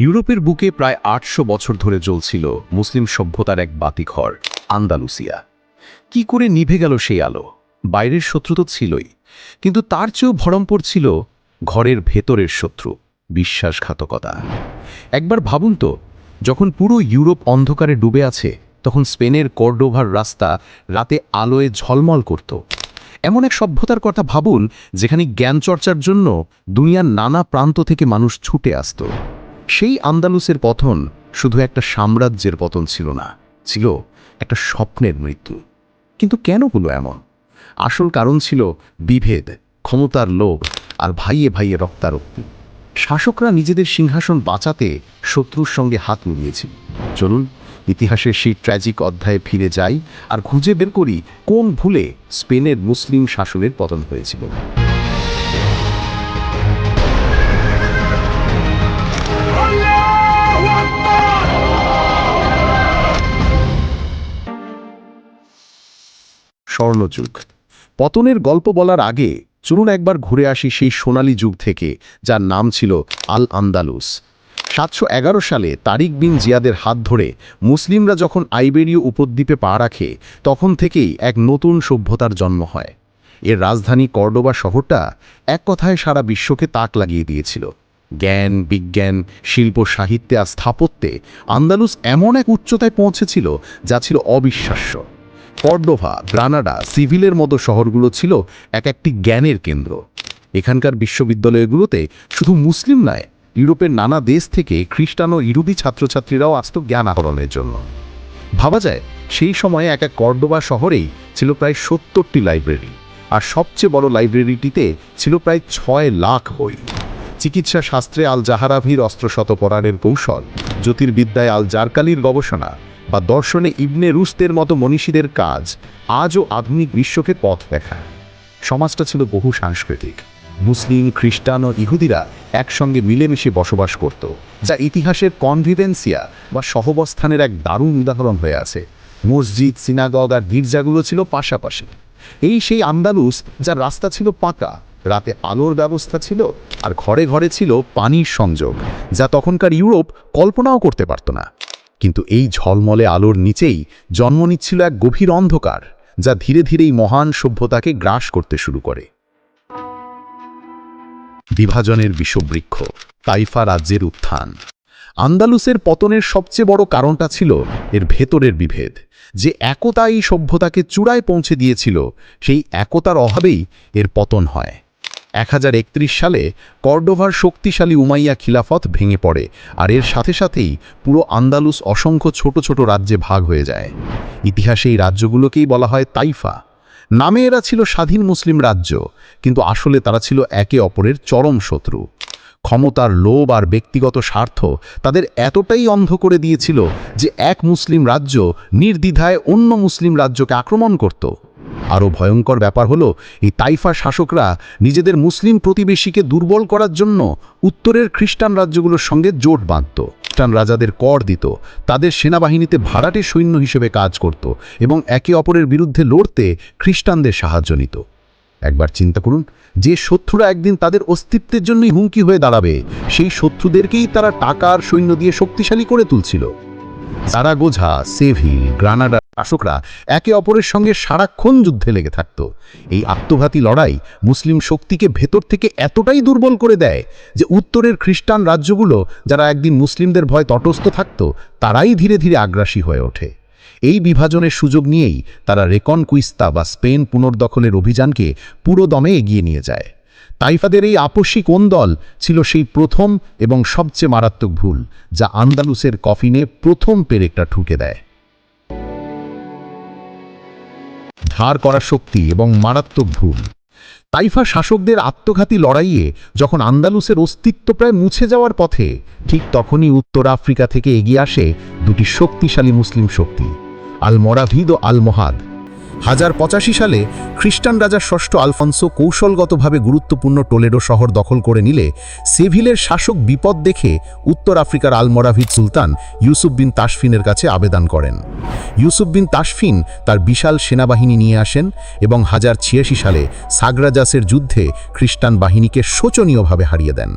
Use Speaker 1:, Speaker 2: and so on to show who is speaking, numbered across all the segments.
Speaker 1: ইউরোপের বুকে প্রায় আটশো বছর ধরে জ্বলছিল মুসলিম সভ্যতার এক বাতিঘর, আন্দালুসিয়া। কি করে নিভে গেল সেই আলো? বাইরের শত্রু তো ছিলই, কিন্তু তার চেয়েও ভরমপর ছিল ঘরের ভেতরের শত্রু, বিশ্বাসঘাতকতা। একবার ভাবুন তো, যখন পুরো ইউরোপ অন্ধকারে ডুবে আছে, তখন স্পেনের কর্ডোভার রাস্তা রাতে আলোয় ঝলমল করত। এমন এক সভ্যতার কথা ভাবুন, যেখানে জ্ঞান চর্চার জন্য দুনিয়ার নানা প্রান্ত থেকে মানুষ ছুটে আসত। সেই আন্দালুসের পতন শুধু একটা সাম্রাজ্যের পতন ছিল না, ছিল একটা স্বপ্নের মৃত্যু। কিন্তু কেন হলো এমন? আসল কারণ ছিল বিভেদ, ক্ষমতার লোভ আর ভাইয়ে ভাইয়ে রক্তারক্তি। শাসকরা নিজেদের সিংহাসন বাঁচাতে শত্রুর সঙ্গে হাত মিলিয়েছিল। চলুন ইতিহাসের সেই ট্র্যাজিক অধ্যায়ে ফিরে যাই আর খুঁজে বের করি কোন ভুলে স্পেনের মুসলিম শাসনের পতন হয়েছিল। স্বর্ণযুগ। পতনের গল্প বলার আগে চলুন একবার ঘুরে আসি সেই সোনালী যুগ থেকে, যার নাম ছিল আল আন্দালুস। সাতশো এগারো সালে তারিক বিন জিয়াদের হাত ধরে মুসলিমরা যখন আইবেরীয় উপদ্বীপে পা রাখে, তখন থেকেই এক নতুন সভ্যতার জন্ম হয়। এর রাজধানী কর্ডোবা শহরটা এক কথায় সারা বিশ্বকে তাক লাগিয়ে দিয়েছিল। জ্ঞান, বিজ্ঞান, শিল্প, সাহিত্যে আর স্থাপত্যে আন্দালুস এমন এক উচ্চতায় পৌঁছেছিল যা ছিল অবিশ্বাস্য। কর্ডোভা গ্রানাডা সিভিলের মতো শহরগুলো ছিল এক একটি জ্ঞানের কেন্দ্র। এখানকার বিশ্ববিদ্যালয়গুলোতে শুধু মুসলিম নয়, ইউরোপের নানা দেশ থেকে খ্রিস্টান ও ইহুদি ছাত্রছাত্রীরাও আসত জ্ঞান আহরণের জন্য। ভাবা যায়, সেই সময়ে এক এক কর্ডোবা শহরেই ছিল প্রায় সত্তরটি লাইব্রেরি, আর সবচেয়ে বড় লাইব্রেরিটিতে ছিল প্রায় ছয় লাখ বই। চিকিৎসা শাস্ত্রে আল জাহারাভির অস্ত্রশত পরাণের কৌশল, জ্যোতির্বিদ্যায় আল জারকালির গবেষণা বা দর্শনে ইবনে রুস্তের মতো মনীষীদের কাজ আজও আধুনিক বিশ্বকে পথ দেখায়। সমাজটা ছিল বহু সাংস্কৃতিক। মুসলিম, খ্রিস্টান ও ইহুদিরা একসঙ্গে মিলেমিশে বসবাস করত, যা ইতিহাসের কনভিভেন্সিয়া বা সহবস্থানের এক দারুণ উদাহরণ হয়ে আছে। মসজিদ, সিনাগগ আর গির্জাগুলো ছিল পাশাপাশি। এই সেই আন্দালুস, যার রাস্তা ছিল পাকা, রাতে আলোর ব্যবস্থা ছিল আর ঘরে ঘরে ছিল পানির সংযোগ, যা তখনকার ইউরোপ কল্পনাও করতে পারত না। কিন্তু এই ঝলমলে আলোর নিচেই জন্ম নিচ্ছিল এক গভীর অন্ধকার, যা ধীরে ধীরেই মহান সভ্যতাকে গ্রাস করতে শুরু করে। বিভাজনের বিষবৃক্ষ, তাইফা রাজ্যের উত্থান। আন্দালুসের পতনের সবচেয়ে বড় কারণটা ছিল এর ভেতরের বিভেদ। যে একতা এই সভ্যতাকে চূড়ায় পৌঁছে দিয়েছিল, সেই একতার অভাবেই এর পতন হয়। এক হাজার একত্রিশ সালে কর্ডোভার শক্তিশালী উমাইয়া খিলাফত ভেঙে পড়ে আর এর সাথে সাথেই পুরো আন্দালুস অসংখ্য ছোট ছোট রাজ্যে ভাগ হয়ে যায়। ইতিহাসে এই রাজ্যগুলোকেই বলা হয় তাইফা। নামে এরা ছিল স্বাধীন মুসলিম রাজ্য, কিন্তু আসলে তারা ছিল একে অপরের চরম শত্রু। ক্ষমতার লোভ আর ব্যক্তিগত স্বার্থ তাদের এতটাই অন্ধ করে দিয়েছিল যে এক মুসলিম রাজ্য নির্দ্বিধায় অন্য মুসলিম রাজ্যকে আক্রমণ করত। আরও ভয়ঙ্কর ব্যাপার হলো, এই তাইফা শাসকরা নিজেদের মুসলিম প্রতিবেশীকে দুর্বল করার জন্য উত্তরের খ্রিস্টান রাজ্যগুলোর সঙ্গে জোট বাঁধত। খ্রিস্টান রাজাদের কর দিত, তাদের সেনাবাহিনীতে ভাড়াটে সৈন্য হিসেবে কাজ করত এবং একে অপরের বিরুদ্ধে লড়তে খ্রিস্টানদের সাহায্য নিত। একবার চিন্তা করুন, যে শত্রুরা একদিন তাদের অস্তিত্বের জন্যই হুমকি হয়ে দাঁড়াবে, সেই শত্রুদেরকেই তারা টাকা আর সৈন্য দিয়ে শক্তিশালী করে তুলছিল। সারাগোঝা, সেভি গ্রানাডার শাসকরা একে অপরের সঙ্গে সারাক্ষণ যুদ্ধে লেগে থাকত। এই আত্মঘাতী লড়াই মুসলিম শক্তিকে ভেতর থেকে এতটাই দুর্বল করে দেয় যে উত্তরের খ্রিস্টান রাজ্যগুলো, যারা একদিন মুসলিমদের ভয় তটস্থ থাকত, তারাই ধীরে ধীরে আগ্রাসী হয়ে ওঠে। এই বিভাজনের সুযোগ নিয়েই তারা রেকন কুইস্তা বা স্পেন পুনর্দখলের অভিযানকে পুরো দমে এগিয়ে নিয়ে যায়। তাইফাদের এই আপসী কোন্দল ছিল সেই প্রথম এবং সবচেয়ে মারাত্মক ভুল, যা আন্দালুসের কফিনে প্রথম পেরেকটা ঠুকে দেয়। ধার করা শক্তি এবং মারাত্মক ভুল। তাইফা শাসকদের আত্মঘাতী লড়াইয়ে যখন আন্দালুসের অস্তিত্ব প্রায় মুছে যাওয়ার পথে, ঠিক তখনই উত্তর আফ্রিকা থেকে এগিয়ে আসে দুটি শক্তিশালী মুসলিম শক্তি আল মরাভিদ ও আল মহাদ হাজার পঁচাশি সালে খ্রিস্টান রাজা ষষ্ঠ আলফান্সো কৌশলগতভাবে গুরুত্বপূর্ণ টোলেডো শহর দখল করে নিলে সেভিলের শাসক বিপদ দেখে উত্তর আফ্রিকার আলমরাভিদ সুলতান ইউসুফ বিন তাসফিনের কাছে আবেদন করেন। ইউসুফ বিন তাসফিন তার বিশাল সেনাবাহিনী নিয়ে আসেন এবং হাজার ছিয়াশি সালে সাগরাজাসের যুদ্ধে খ্রিস্টান বাহিনীকে শোচনীয়ভাবে হারিয়ে দেন।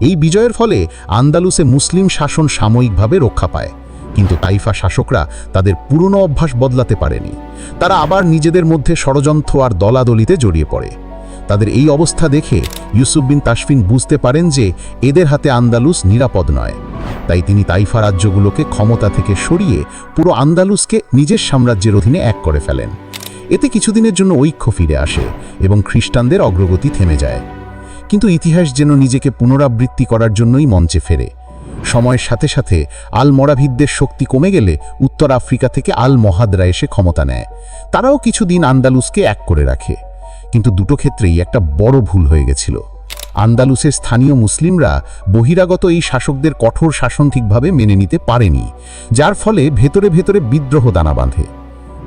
Speaker 1: এই বিজয়ের ফলে আন্দালুসে মুসলিম শাসন সাময়িকভাবে রক্ষা পায়। কিন্তু তাইফা শাসকরা তাদের পুরনো অভ্যাস বদলাতে পারেনি। তারা আবার নিজেদের মধ্যে ষড়যন্ত্র আর দলাদলিতে জড়িয়ে পড়ে। তাদের এই অবস্থা দেখে ইউসুফ বিন তাসফিন বুঝতে পারেন যে এদের হাতে আন্দালুস নিরাপদ নয়। তাই তিনি তাইফা রাজ্যগুলোকে ক্ষমতা থেকে সরিয়ে পুরো আন্দালুসকে নিজের সাম্রাজ্যের অধীনে এক করে ফেলেন। এতে কিছুদিনের জন্য ঐক্য ফিরে আসে এবং খ্রিস্টানদের অগ্রগতি থেমে যায়। কিন্তু ইতিহাস যেন নিজেকে পুনরাবৃত্তি করার জন্যই মঞ্চে ফেরে। সময়ের সাথে সাথে আল মরাভিদদের শক্তি কমে গেলে উত্তর আফ্রিকা থেকে আল মহাদরা এসে ক্ষমতা নেয়। তারাও কিছুদিন আন্দালুসকে এক করে রাখে। কিন্তু দুটো ক্ষেত্রেই একটা বড় ভুল হয়ে গেছিল। আন্দালুসের স্থানীয় মুসলিমরা বহিরাগত এই শাসকদের কঠোর শাসন ঠিকভাবে মেনে নিতে পারেনি, যার ফলে ভেতরে ভেতরে বিদ্রোহ দানা বাঁধে।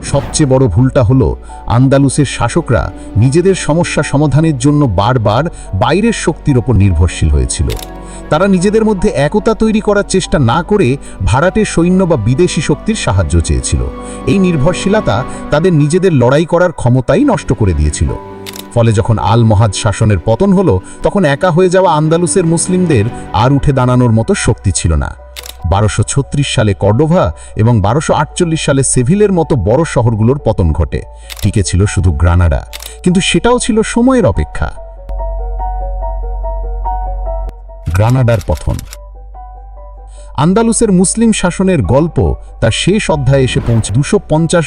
Speaker 1: সবচেয়ে বড় ভুলটা হলো, আন্দালুসের শাসকরা নিজেদের সমস্যা সমাধানের জন্য বারবার বাইরের শক্তির ওপর নির্ভরশীল হয়েছিল। তারা নিজেদের মধ্যে একতা তৈরি করার চেষ্টা না করে ভাড়াটের সৈন্য বা বিদেশি শক্তির সাহায্য চেয়েছিল। এই নির্ভরশীলতা তাদের নিজেদের লড়াই করার ক্ষমতাই নষ্ট করে দিয়েছিল। ফলে যখন আল মহাদ শাসনের পতন হলো, তখন একা হয়ে যাওয়া আন্দালুসের মুসলিমদের আর উঠে দাঁড়ানোর মতো শক্তি ছিল না। বারোশো সালে কর্ডোভা এবং বারোশো সালে সেভিলের মতো বড় শহরগুলোর পতন ঘটে। টিকে ছিল শুধু গ্রানাডা, কিন্তু সেটাও ছিল সময়ের অপেক্ষা। গ্রানাডার পথন। আন্দালুসের মুসলিম শাসনের গল্প তার শেষ অধ্যায়ে এসে পৌঁছে দুশো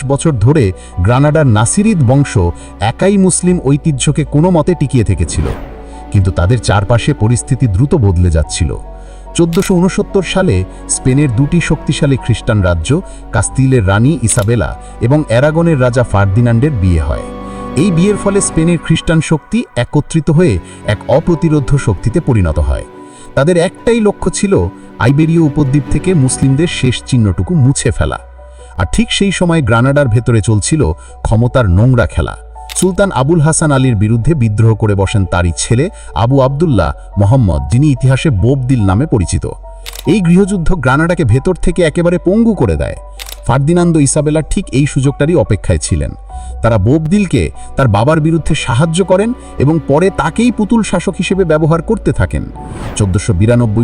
Speaker 1: বছর ধরে গ্রানাডার নাসিরিদ বংশ একাই মুসলিম ঐতিহ্যকে কোনো মতে টিকিয়ে থেকেছিল। কিন্তু তাদের চারপাশে পরিস্থিতি দ্রুত বদলে যাচ্ছিল। চোদ্দশো সালে স্পেনের দুটি শক্তিশালী খ্রিস্টান রাজ্য, কাস্তিলের রানী ইসাবেলা এবং অ্যারাগনের রাজা ফার্দিনান্ডের বিয়ে হয়। এই বিয়ের ফলে স্পেনের খ্রিস্টান শক্তি একত্রিত হয়ে এক অপ্রতিরোধ্য শক্তিতে পরিণত হয়। তাদের একটাই লক্ষ্য ছিল আইবেরীয় উপদ্বীপ থেকে মুসলিমদের শেষ চিহ্নটুকু মুছে ফেলা। আর ঠিক সেই সময় গ্রানাডার ভেতরে চলছিল ক্ষমতার নোংরা খেলা। সুলতান আবুল হাসান আলীর বিরুদ্ধে বিদ্রোহ করে বসেন তারই ছেলে আবু আবদুল্লাহ মোহাম্মদ, যিনি ইতিহাসে বোবদিল নামে পরিচিত। এই গৃহযুদ্ধ গ্রানাডাকে ভেতর থেকে একেবারে পঙ্গু করে দেয়। ফার্দিনান্দ ইসাবেলা ঠিক এই সুযোগটারই অপেক্ষায় ছিলেন। তারা বোবদিলকে তার বাবার বিরুদ্ধে সাহায্য করেন এবং পরে তাকেই পুতুল শাসক হিসেবে ব্যবহার করতে থাকেন। চোদ্দশো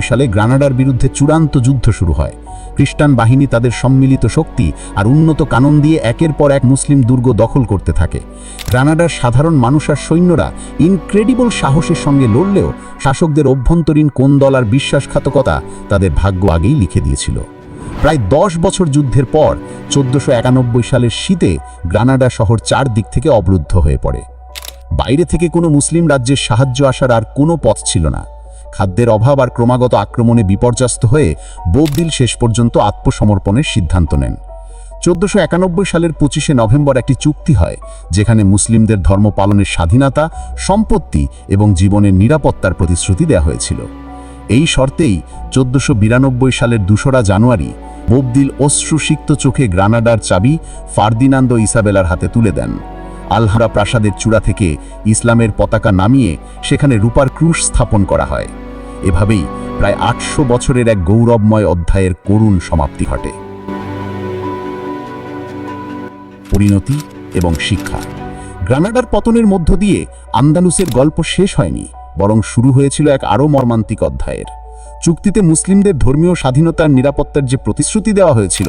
Speaker 1: সালে গ্রানাডার বিরুদ্ধে চূড়ান্ত যুদ্ধ শুরু হয়। খ্রিস্টান বাহিনী তাদের সম্মিলিত শক্তি আর উন্নত কানন দিয়ে একের পর এক মুসলিম দুর্গ দখল করতে থাকে। গ্রানাডার সাধারণ মানুষ আর সৈন্যরা ইনক্রেডিবল সাহসের সঙ্গে লড়লেও শাসকদের অভ্যন্তরীণ কোন দল আর বিশ্বাসঘাতকতা তাদের ভাগ্য আগেই লিখে দিয়েছিল। প্রায় দশ বছর যুদ্ধের পর চোদ্দশো সালের শীতে গ্রানাডা শহর চার দিক থেকে অবরুদ্ধ হয়ে পড়ে। বাইরে থেকে কোনো মুসলিম রাজ্যের সাহায্য আসার আর কোনো পথ ছিল না। খাদ্যের অভাব আর ক্রমাগত আক্রমণে বিপর্যস্ত হয়ে বোবদিল শেষ পর্যন্ত আত্মসমর্পণের সিদ্ধান্ত নেন। চোদ্দশো একানব্বই সালের পঁচিশে নভেম্বর একটি চুক্তি হয়, যেখানে মুসলিমদের ধর্ম পালনের স্বাধীনতা, সম্পত্তি এবং জীবনের নিরাপত্তার প্রতিশ্রুতি দেওয়া হয়েছিল। এই শর্তেই চোদ্দশো সালের দুশোরা জানুয়ারি বোবদিল অশ্রুসিক্ত চোখে গ্রানাডার চাবি ফার্দিনান্দ ইসাবেলার হাতে তুলে দেন। আলহারা প্রাসাদের চূড়া থেকে ইসলামের পতাকা নামিয়ে সেখানে রূপার ক্রুশ স্থাপন করা হয়। এভাবেই প্রায় আটশো বছরের এক গৌরবময় অধ্যায়ের করুণ সমাপ্তি ঘটে। পরিণতি এবং শিক্ষা। গ্রানাডার পতনের মধ্য দিয়ে আন্দালুসের গল্প শেষ হয়নি, বরং শুরু হয়েছিল এক আরও মর্মান্তিক অধ্যায়ের। চুক্তিতে মুসলিমদের ধর্মীয় স্বাধীনতার নিরাপত্তার যে প্রতিশ্রুতি দেওয়া হয়েছিল,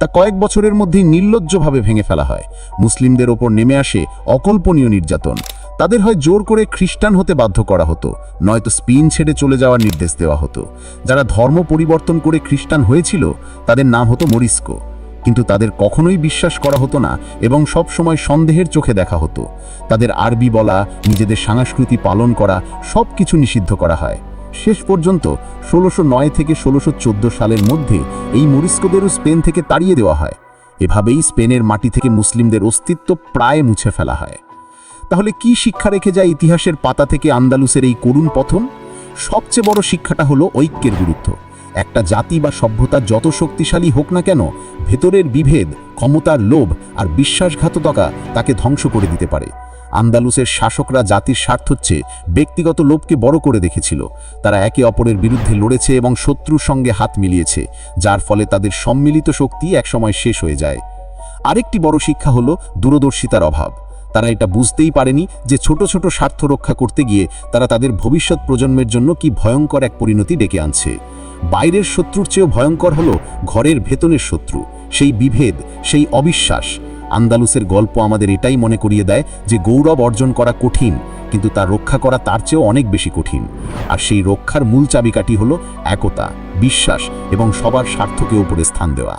Speaker 1: তা কয়েক বছরের মধ্যেই নির্লজ্জভাবে ভেঙে ফেলা হয়। মুসলিমদের ওপর নেমে আসে অকল্পনীয় নির্যাতন। তাদের হয় জোর করে খ্রিস্টান হতে বাধ্য করা হতো, নয়তো স্পিন ছেড়ে চলে যাওয়ার নির্দেশ দেওয়া হতো। যারা ধর্ম পরিবর্তন করে খ্রিস্টান হয়েছিল, তাদের নাম হতো মরিস্কো। কিন্তু তাদের কখনোই বিশ্বাস করা হতো না এবং সব সময় সন্দেহের চোখে দেখা হতো। তাদের আরবি বলা, নিজেদের সংস্কৃতি পালন করা সব কিছু নিষিদ্ধ করা হয়। শেষ পর্যন্ত ষোলোশো নয় থেকে ষোলোশো সালের মধ্যে এই মরিস্কোদেরও স্পেন থেকে তাড়িয়ে দেওয়া হয়। এভাবেই স্পেনের মাটি থেকে মুসলিমদের অস্তিত্ব প্রায় মুছে ফেলা হয়। তাহলে কি শিক্ষা রেখে যায় ইতিহাসের পাতা থেকে আন্দালুসের এই করুণ পথন? সবচেয়ে বড় শিক্ষাটা হলো ঐক্যের গুরুত্ব।
Speaker 2: একটা জাতি বা সভ্যতা যত শক্তিশালী হোক না কেন, ভেতরের বিভেদ, ক্ষমতার লোভ আর বিশ্বাসঘাতকতা তাকে ধ্বংস করে দিতে পারে। আন্দালুসের শাসকরা জাতির স্বার্থচ্ছে ব্যক্তিগত লোভকে বড় করে দেখেছিল। তারা একে অপরের বিরুদ্ধে লড়েছে এবং শত্রুর সঙ্গে হাত মিলিয়েছে, যার ফলে তাদের সম্মিলিত শক্তি একসময় শেষ হয়ে যায়। আরেকটি বড় শিক্ষা হল দূরদর্শিতার অভাব। তারা এটা বুঝতেই পারেনি যে ছোট ছোট স্বার্থ রক্ষা করতে গিয়ে তারা তাদের ভবিষ্যৎ প্রজন্মের জন্য কি ভয়ঙ্কর এক পরিণতি ডেকে আনছে। বাইরের শত্রুর চেয়েও ভয়ঙ্কর হলো ঘরের ভেতনের শত্রু, সেই বিভেদ, সেই অবিশ্বাস। আন্দালুসের গল্প আমাদের এটাই মনে করিয়ে দেয় যে গৌরব অর্জন করা কঠিন, কিন্তু তা রক্ষা করা তার চেয়েও অনেক বেশি কঠিন। আর সেই রক্ষার মূল চাবিকাঠি হলো একতা, বিশ্বাস এবং সবার স্বার্থকে উপরে স্থান দেওয়া।